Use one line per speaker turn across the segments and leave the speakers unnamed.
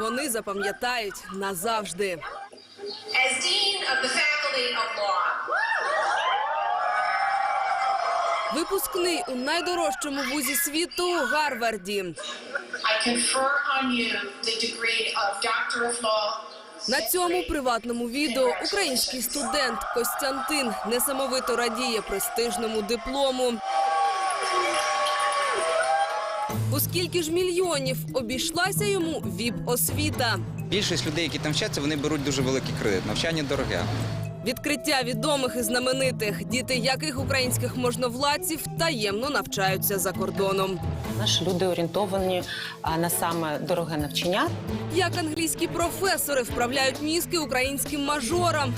вони запам'ятають назавжди. Випускний у найдорожчому вузі світу Гарварді. На цьому приватному відео український студент Костянтин несамовито радіє престижному диплому. У скільки ж мільйонів обійшлася йому ВІП-освіта?
Більшість людей, які там вчаться, вони беруть дуже великий кредит. Навчання дороге.
Відкриття відомих і знаменитих, діти яких українських можновладців таємно навчаються за кордоном.
Наші люди орієнтовані на саме дороге навчання.
Як англійські професори вправляють мізки українським мажорам.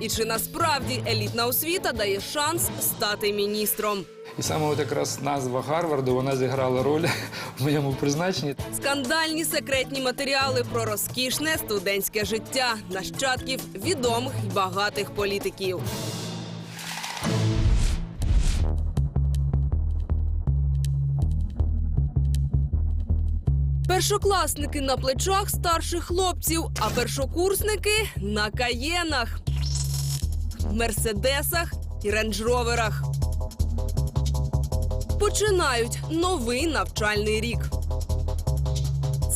І чи насправді елітна освіта дає шанс стати міністром?
І саме от якраз назва Гарварду вона зіграла роль в моєму призначенні.
Скандальні секретні матеріали про розкішне студентське життя нащадків відомих і багатих політиків. Першокласники на плечах старших хлопців, а першокурсники на каєнах, мерседесах і рейндж-роверах. Починають новий навчальний рік.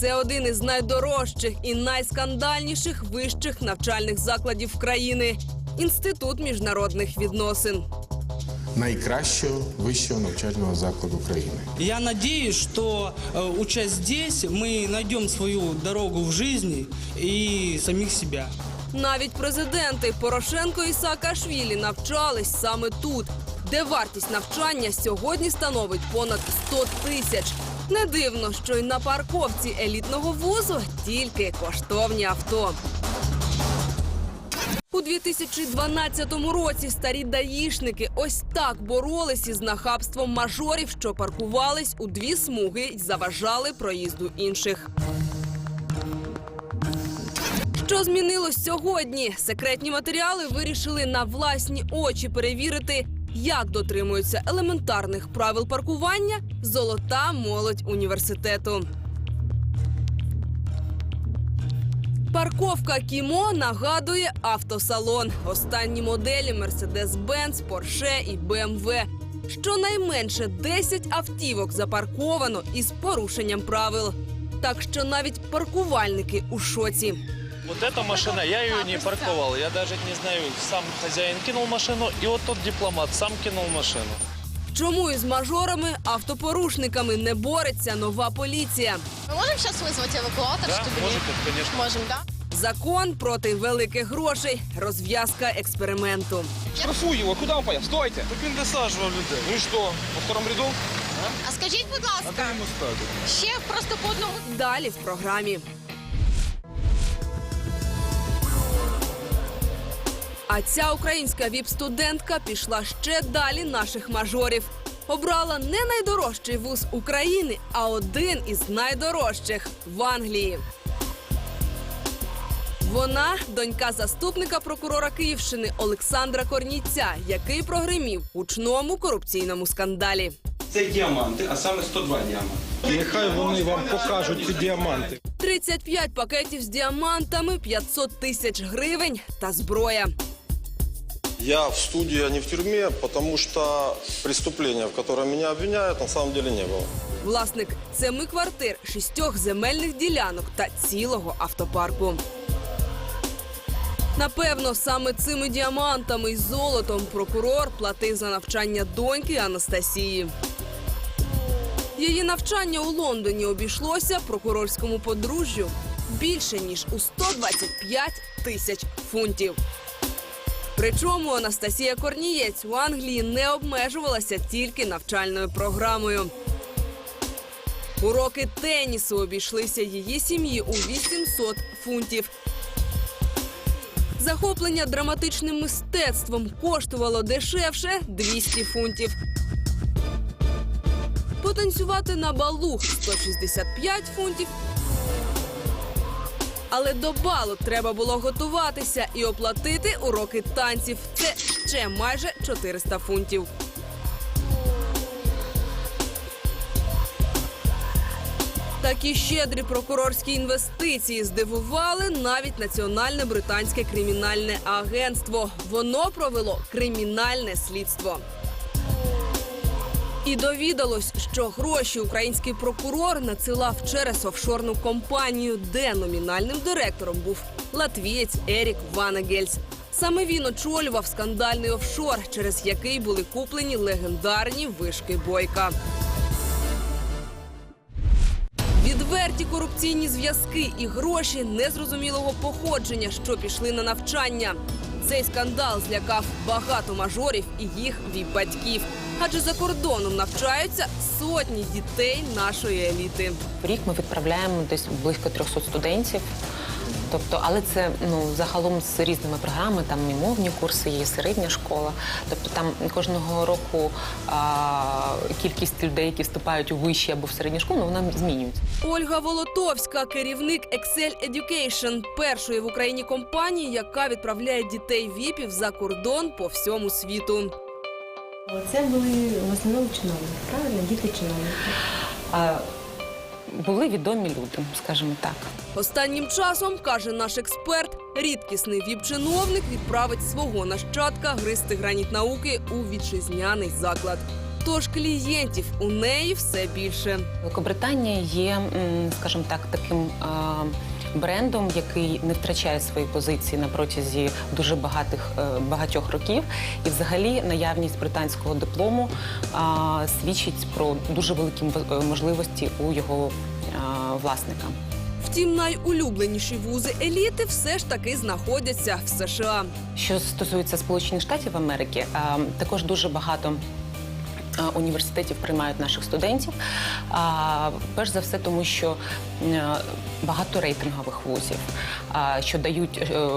Це один із найдорожчих і найскандальніших вищих навчальних закладів країни інститут міжнародних відносин.
найкращого вищого навчального закладу країни.
Я надеюсь, что, э, учась здесь, мы найдем свою дорогу в жизни и самих себя.
Навіть президенти Порошенко і Саакашвілі навчались саме тут, де вартість навчання сьогодні становить понад 100 тисяч. Не дивно, що й на парковці елітного вузу тільки коштовні авто. У 2012 році старі даїшники ось так боролись із нахабством мажорів, що паркувались у дві смуги й заважали проїзду інших. Що змінилось сьогодні? Секретні матеріали вирішили на власні очі перевірити, як дотримуються елементарних правил паркування золота молодь університету. Парковка Кімо нагадує автосалон. Останні моделі Mercedes-Benz, Porsche і BMW. Щонайменше 10 автівок запарковано із порушенням правил. Так що навіть паркувальники у шоці.
Вот эта машина, я ее не парковал. Я даже не знаю, сам хозяин кинул машину, и вот тот дипломат сам кинул машину.
Чому із мажорами, автопорушниками не бореться нова поліція?
Мы можем сейчас вызвать эвакуатор,
Да,
чтобы
можете,
не...
конечно.
Можем, да?
Закон проти великих грошей. Розв'язка експерименту.
Штрафуй его, куда он поехал? Стойте!
Так він досаджував людей.
Ну и что, во втором ряду?
А скажіть, будь ласка,
йому ставити?
ще просто по одному.
Далі в програмі. А ця українська віп-студентка пішла ще далі наших мажорів. Обрала не найдорожчий вуз України, а один із найдорожчих в Англії. Вона донька заступника прокурора Київщини Олександра Корніця, який прогримів гучному корупційному скандалі.
Це діаманти, а саме 102 діаманти.
Нехай вони вам покажуть ці діаманти.
35 пакетів з діамантами, 500 тисяч гривень та зброя.
Я в студии, а не в тюрьме, потому что преступления, в котором меня обвиняют, на самом деле не было.
Власник семи квартир, шістьох земельних ділянок та цілого автопарку. Напевно, саме цими діамантами і золотом прокурор платив за навчання доньки Анастасії. Її навчання у Лондоні обійшлося прокурорському подружжю більше ніж у 125 тисяч фунтів. Причому Анастасія Корнієць у Англії не обмежувалася тільки навчальною програмою. Уроки тенісу обійшлися її сім'ї у 800 фунтів. Захоплення драматичним мистецтвом коштувало дешевше 200 фунтів. Потанцювати на балу 165 фунтів. Але до балу треба було готуватися і оплатити уроки танців. Це ще майже 400 фунтів. Такі щедрі прокурорські інвестиції здивували навіть національне британське кримінальне агентство. Воно провело кримінальне слідство. І довідалось, що гроші український прокурор надсилав через офшорну компанію, де номінальним директором був латвієць Ерік Ванегельс. Саме він очолював скандальний офшор, через який були куплені легендарні вишки бойка. Відверті корупційні зв'язки і гроші незрозумілого походження, що пішли на навчання. Цей скандал злякав багато мажорів і їх віп-батьків. Адже за кордоном навчаються сотні дітей нашої еліти.
В рік ми відправляємо десь близько 300 студентів. Тобто, але це ну загалом з різними програмами, там і мовні курси, є і середня школа. Тобто там кожного року а, кількість людей, які вступають у вищі або в середню школу, ну, вона змінюється.
Ольга Волотовська, керівник Excel Education, першої в Україні компанії, яка відправляє дітей віпів за кордон по всьому світу.
Це були в основному чиновники, правильно? Діти чиновники.
Були відомі люди, скажімо так.
Останнім часом, каже наш експерт, рідкісний віп-чиновник відправить свого нащадка гристи граніт науки у вітчизняний заклад. Тож клієнтів у неї все більше.
Великобританія є, скажімо так, таким брендом, який не втрачає свої позиції на протязі дуже багатих е, багатьох років. І, взагалі, наявність британського диплому а, свідчить про дуже великі е, можливості у його а, власника.
Втім, найулюбленіші вузи еліти все ж таки знаходяться в США.
Що стосується Сполучених Штатів Америки, а, також дуже багато. А, Університетів приймають наших студентів. Перш за все, тому що е, багато рейтингових вузів, що дають е,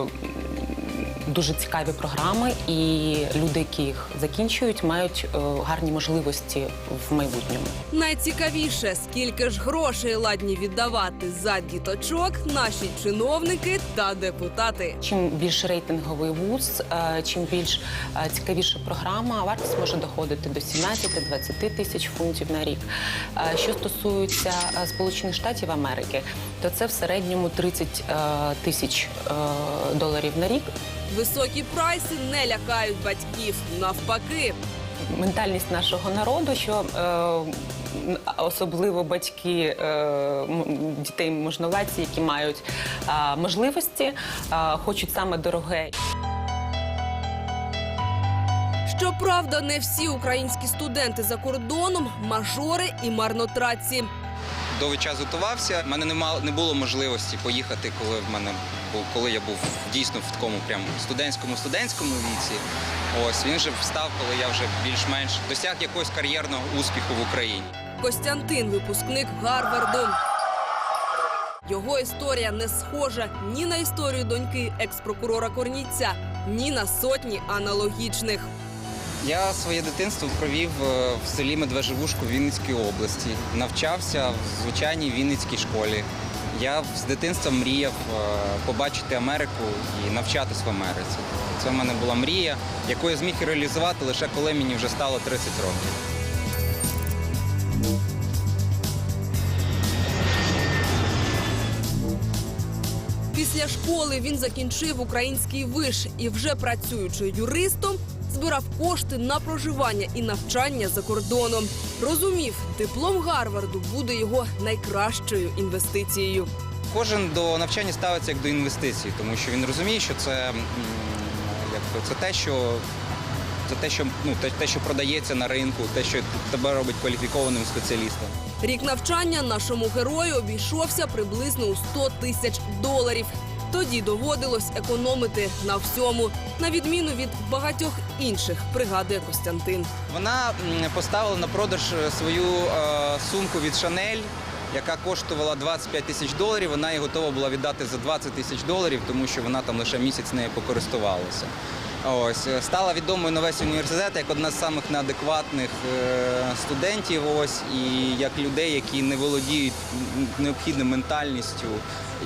дуже цікаві програми, і люди, які їх закінчують, мають е, гарні можливості в майбутньому.
Найцікавіше, скільки ж грошей ладні віддавати за діточок наші чиновники та депутати.
Чим більш рейтинговий вуз, е, чим більш е, цікавіша програма, вартість може доходити до 17-20 тисяч фунтів на рік. Що стосується Сполучених Штатів Америки, то це в середньому 30 е, тисяч доларів на рік.
Високі прайси не лякають батьків. Навпаки,
Ментальність нашого народу, що е, особливо батьки е, дітей можновладці, які мають е, можливості, е, хочуть саме дороге.
щоправда, не всі українські студенти за кордоном мажори і марнотратці.
Довгий час готувався. У мене нема, не було можливості поїхати, коли в мене коли я був дійсно в такому прям студентському студентському віці. Ось він вже встав, коли я вже більш-менш досяг якогось кар'єрного успіху в Україні.
Костянтин, випускник Гарварду. Його історія не схожа ні на історію доньки екс-прокурора Корніця, ні на сотні аналогічних.
Я своє дитинство провів е, в селі Медвеживушку Вінницької області. Навчався в звичайній Вінницькій школі. Я з дитинства мріяв е, побачити Америку і навчатись в Америці. Це в мене була мрія, яку я зміг реалізувати лише коли мені вже стало 30 років.
Після школи він закінчив український виш і, вже працюючи юристом, збирав кошти на проживання і навчання за кордоном. Розумів, диплом Гарварду буде його найкращою інвестицією.
Кожен до навчання ставиться як до інвестицій, тому що він розуміє, що це, як це те, що це те, що ну те, те, що продається на ринку, те, що тебе робить кваліфікованим спеціалістом.
Рік навчання нашому герою обійшовся приблизно у 100 тисяч доларів. Тоді доводилось економити на всьому, на відміну від багатьох інших, пригадує Костянтин.
Вона поставила на продаж е, свою е, сумку від Шанель, яка коштувала 25 тисяч доларів. Вона її готова була віддати за 20 тисяч доларів, тому що вона там лише місяць нею покористувалася. Ось е, стала відомою на весь університет як одна з самих неадекватних е, студентів. Ось і як людей, які не володіють необхідною ментальністю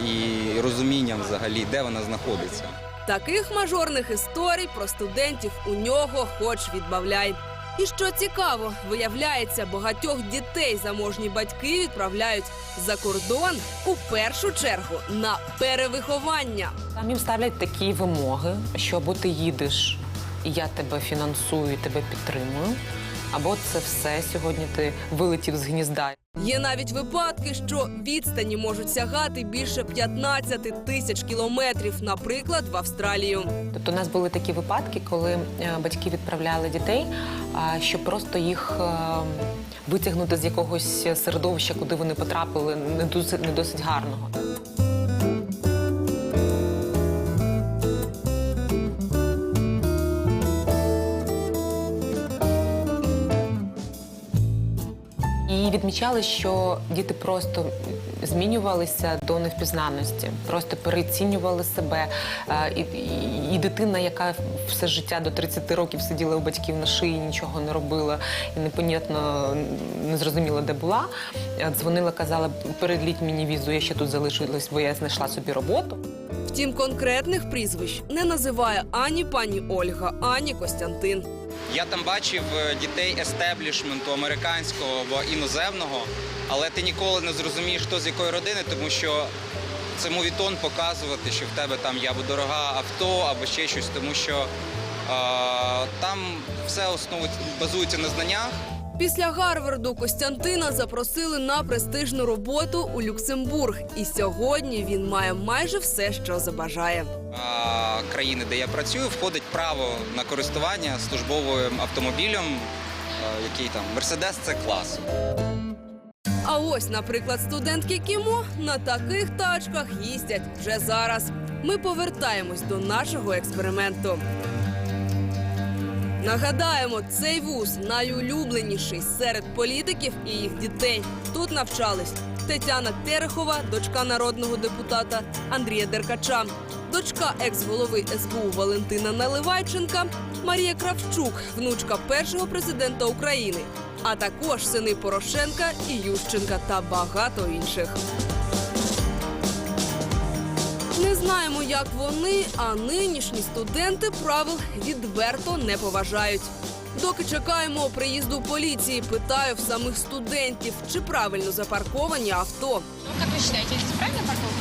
і розумінням взагалі, де вона знаходиться.
Таких мажорних історій про студентів у нього хоч відбавляй. І що цікаво, виявляється, багатьох дітей заможні батьки відправляють за кордон у першу чергу на перевиховання.
Там їм ставлять такі вимоги, що або ти їдеш, і я тебе фінансую, тебе підтримую, або це все сьогодні ти вилетів з гнізда.
Є навіть випадки, що відстані можуть сягати більше 15 тисяч кілометрів, наприклад, в Австралію.
Тобто у нас були такі випадки, коли е, батьки відправляли дітей, щоб просто їх е, витягнути з якогось середовища, куди вони потрапили, не досить, не досить гарного. І відмічали, що діти просто змінювалися до невпізнаності, просто перецінювали себе. Е, і дитина, яка все життя до 30 років сиділа у батьків на шиї, нічого не робила і непонятно не зрозуміла, де була. е, Дзвонила, казала, передліть мені візу, я ще тут залишилась, бо я знайшла собі роботу.
Втім, конкретних прізвищ не називає ані пані Ольга, ані Костянтин.
Я там бачив е, дітей естеблішменту американського або іноземного, але ти ніколи не зрозумієш, хто з якої родини, тому що це мовітон показувати, що в тебе там є або дорога авто, або ще щось, тому що е, там все основу базується на знаннях.
Після Гарварду Костянтина запросили на престижну роботу у Люксембург, і сьогодні він має майже все, що забажає.
Країни, де я працюю, входить право на користування службовим автомобілем, е, який там Мерседес це клас.
А ось, наприклад, студентки Кімо на таких тачках їздять вже зараз. Ми повертаємось до нашого експерименту. Нагадаємо, цей вуз найулюбленіший серед політиків і їх дітей. Тут навчались Тетяна Терехова, дочка народного депутата Андрія Деркача, дочка екс-голови СБУ Валентина Наливайченка, Марія Кравчук, внучка першого президента України, а також сини Порошенка і Ющенка та багато інших. Не знаємо, як вони, а нинішні студенти правил відверто не поважають. Доки чекаємо приїзду поліції, питаю в самих студентів, чи правильно запарковані авто.
Ну, вы считаете, здесь правильно парковка?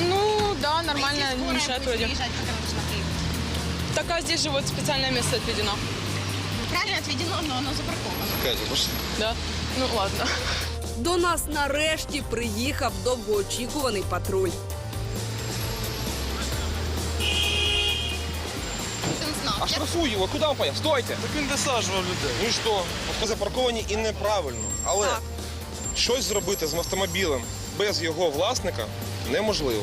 Ну, да, нормально, не мешает вроде.
заезжать, как она должна приехать?
Так, а здесь же вот специальное место отведено.
Правильно отведено, но оно запарковано.
Да? Ну, ладно.
До нас нарешті приїхав довгоочікуваний патруль.
А штрафуй его, куда он поехал? Стойте!
Так він висаджував людей.
Ну і що? Запарковані і неправильно. Але щось зробити з автомобілем без його власника неможливо.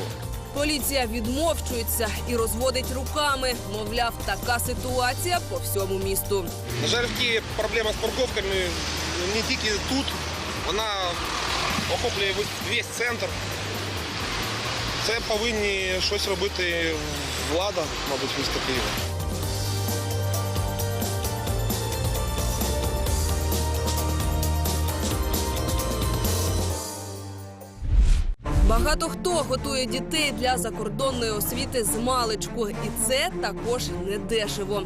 Поліція відмовчується і розводить руками. Мовляв, така ситуація по всьому місту.
На жаль, в Києві проблема з парковками не тільки тут, вона охоплює весь- центр. Це повинні щось робити влада, мабуть, міста Києва.
Багато хто готує дітей для закордонної освіти з маличку, і це також не дешево.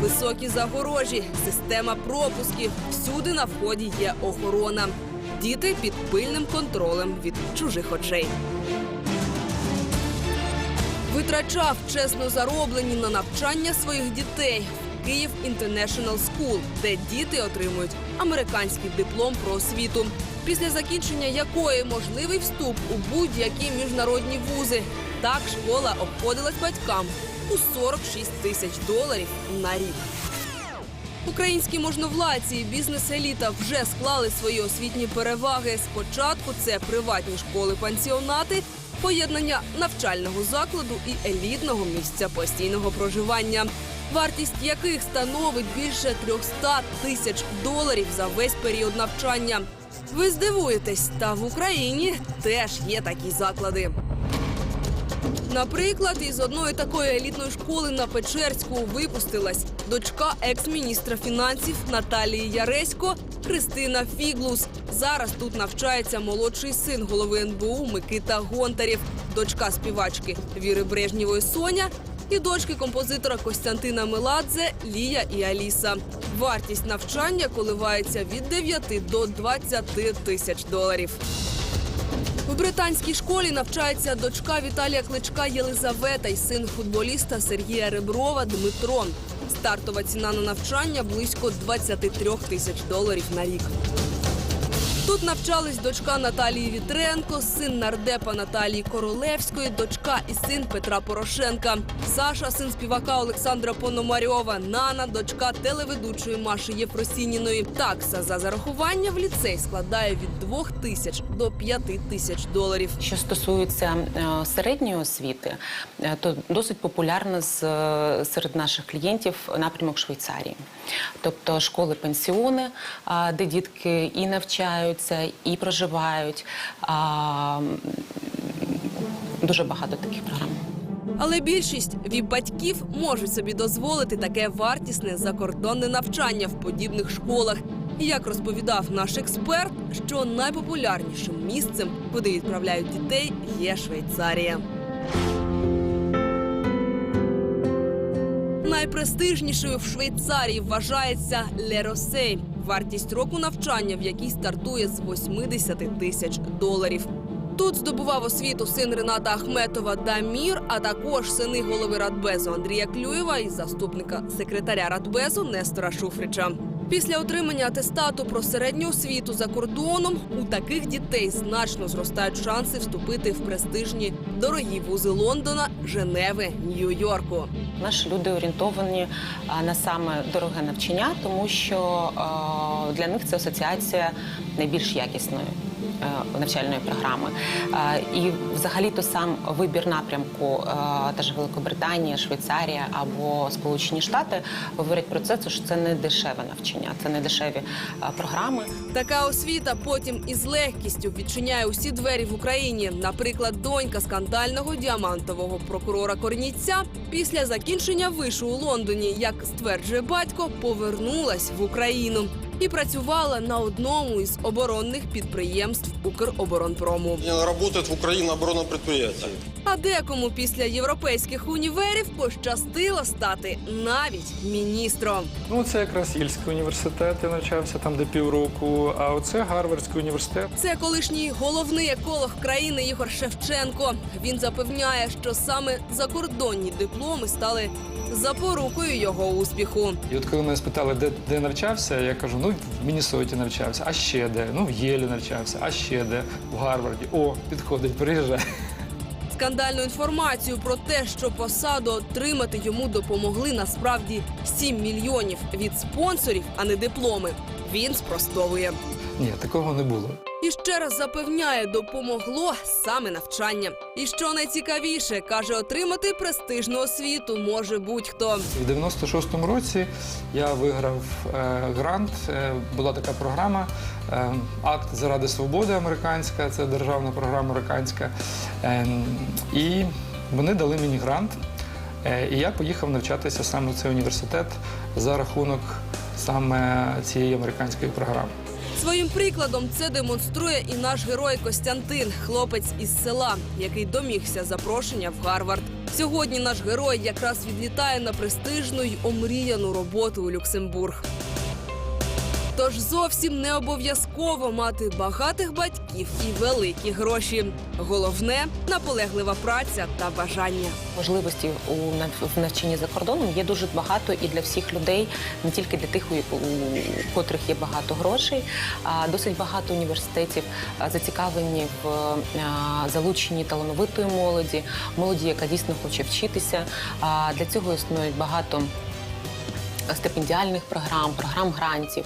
Високі загорожі, система пропусків. Всюди на вході є охорона. Діти під пильним контролем від чужих очей. Витрачав чесно зароблені на навчання своїх дітей. Київ International School, де діти отримують американський диплом про освіту, після закінчення якої можливий вступ у будь-які міжнародні вузи. Так школа обходилась батькам у 46 тисяч доларів на рік. Українські можновладці і бізнес-еліта вже склали свої освітні переваги. Спочатку це приватні школи-пансіонати, поєднання навчального закладу і елітного місця постійного проживання, вартість яких становить більше 300 тисяч доларів за весь період навчання. Ви здивуєтесь, та в Україні теж є такі заклади. Наприклад, із одної такої елітної школи на Печерську випустилась дочка екс-міністра фінансів Наталії Яресько Христина Фіглус. Зараз тут навчається молодший син голови НБУ Микита Гонтарів, дочка співачки Віри Брежнєвої Соня і дочки композитора Костянтина Меладзе Лія і Аліса. Вартість навчання коливається від 9 до 20 тисяч доларів. В британській школі навчається дочка Віталія Кличка Єлизавета і син футболіста Сергія Реброва Дмитро. Стартова ціна на навчання близько 23 тисяч доларів на рік. Тут навчались дочка Наталії Вітренко, син нардепа Наталії Королевської, дочка і син Петра Порошенка. Саша, син співака Олександра Пономарьова, Нана, дочка телеведучої Маші Єфросініної. Такса за зарахування в ліцей складає від 2 тисяч до 5 тисяч доларів.
Що стосується е, середньої освіти, е, то досить популярно з, е, серед наших клієнтів напрямок Швейцарії. Тобто школи-пенсіони, а, де дітки і навчаються, і проживають. А, Дуже багато таких програм.
Але більшість віп-батьків можуть собі дозволити таке вартісне закордонне навчання в подібних школах. І як розповідав наш експерт, що найпопулярнішим місцем, куди відправляють дітей, є Швейцарія. Найпрестижнішою в Швейцарії вважається Леросей. Вартість року навчання, в якій стартує з 80 тисяч доларів. Тут здобував освіту син Рената Ахметова Дамір, а також сини голови Радбезу Андрія Клюєва і заступника секретаря Радбезу Нестора Шуфрича. Після отримання атестату про середню освіту за кордоном у таких дітей значно зростають шанси вступити в престижні дорогі вузи Лондона, Женеви, Нью-Йорку.
Наші люди орієнтовані на саме дороге навчання, тому що для них це асоціація найбільш якісної е, навчальної програми. І взагалі то сам вибір напрямку, е, та ж Великобританія, Швейцарія або Сполучені Штати говорять про це, що це не дешеве навчання, це не дешеві е, програми.
Така освіта потім із легкістю відчиняє усі двері в Україні. Наприклад, донька скандального діамантового прокурора Корніця після закінчення вишу у Лондоні, як стверджує батько, повернулась в Україну і працювала на одному із оборонних підприємств Укроборонпрому.
Работает в Украине оборонном предприятии.
А декому після європейських універів пощастило стати навіть міністром.
Ну, це якраз Єльський університет, я навчався там де півроку, а оце Гарвардський університет.
Це колишній головний еколог країни Ігор Шевченко. Він запевняє, що саме закордонні дипломи стали запорукою його успіху.
І от коли мене спитали, де, де навчався, я кажу, ну в Міннесоті навчався, а ще де? Ну в Єлі навчався, а ще де? В Гарварді. О, підходить, приїжджай.
Скандальну інформацію про те, що посаду отримати йому допомогли насправді 7 мільйонів від спонсорів, а не дипломи. Він спростовує.
Ні, такого не було.
І ще раз запевняє, допомогло саме навчання. І що найцікавіше, каже, отримати престижну освіту може будь-хто.
В 96-му році я виграв е, грант. Е, була така програма е, Акт заради свободи американська, це державна програма американська. Е, і вони дали мені грант. Е, і я поїхав навчатися саме в цей університет за рахунок саме цієї американської програми.
Своїм прикладом це демонструє і наш герой Костянтин, хлопець із села, який домігся запрошення в Гарвард. Сьогодні наш герой якраз відлітає на престижну й омріяну роботу у Люксембург. Тож зовсім не обов'язково мати багатих батьків і великі гроші. Головне наполеглива праця та бажання.
Можливості у нав- навчанні за кордоном є дуже багато і для всіх людей, не тільки для тих, у, котрих є багато грошей. А досить багато університетів зацікавлені в залученні талановитої молоді, молоді, яка дійсно хоче вчитися. Для цього існують багато стипендіальних програм, програм грантів.